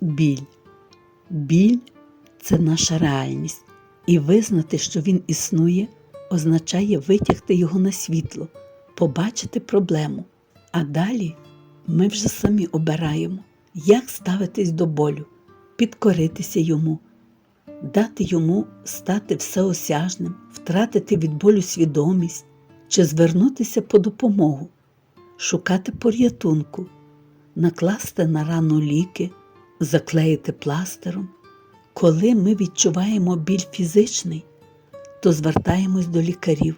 біль. Біль це наша реальність, і визнати, що він існує, означає витягти його на світло, побачити проблему. А далі ми вже самі обираємо, як ставитись до болю, підкоритися йому, дати йому стати всеосяжним, втратити від болю свідомість чи звернутися по допомогу, шукати порятунку, накласти на рану ліки, заклеїти пластером. Коли ми відчуваємо біль фізичний, то звертаємось до лікарів.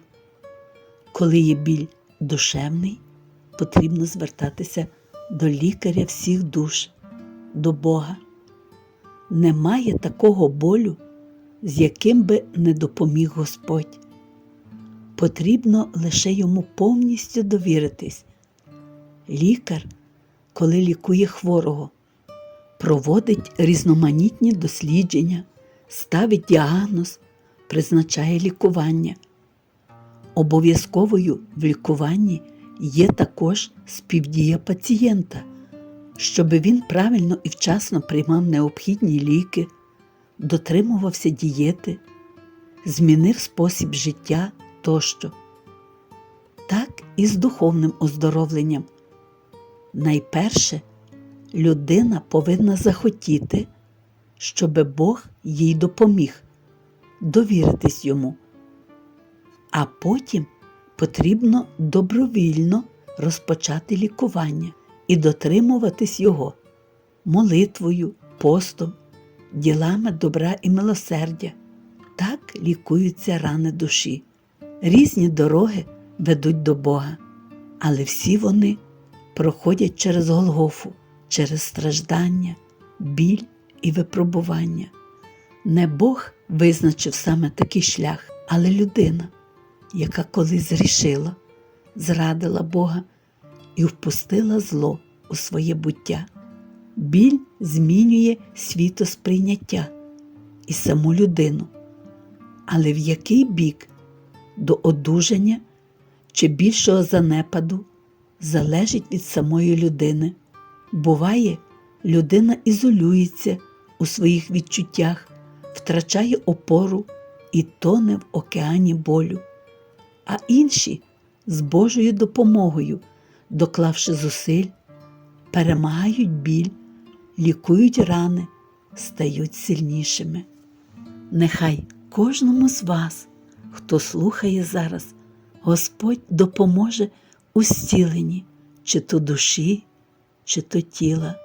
Коли є біль душевний, потрібно звертатися до лікаря всіх душ, до Бога. Немає такого болю, з яким би не допоміг Господь. Потрібно лише йому повністю довіритись. Лікар, коли лікує хворого, проводить різноманітні дослідження, ставить діагноз, призначає лікування. Обов'язковою в лікуванні є також співдія пацієнта, щоб він правильно і вчасно приймав необхідні ліки, дотримувався дієти, змінив спосіб життя тощо. Так і з духовним оздоровленням. Найперше, людина повинна захотіти, щоб Бог їй допоміг, довіритись йому. А потім потрібно добровільно розпочати лікування і дотримуватись його молитвою, постом, ділами добра і милосердя. Так лікуються рани душі. Різні дороги ведуть до Бога, але всі вони проходять через Голгофу, через страждання, біль і випробування. Не Бог визначив саме такий шлях, але людина, яка колись зрішила, зрадила Бога і впустила зло у своє буття. Біль змінює світосприйняття і саму людину. Але в який бік до одужання чи більшого занепаду залежить від самої людини. Буває, людина ізолюється у своїх відчуттях, втрачає опору і тоне в океані болю, а інші з Божою допомогою, доклавши зусиль, перемагають біль, лікують рани, стають сильнішими. Нехай кожному з вас, хто слухає зараз, Господь допоможе у зціленні чи то душі, чи то тіла.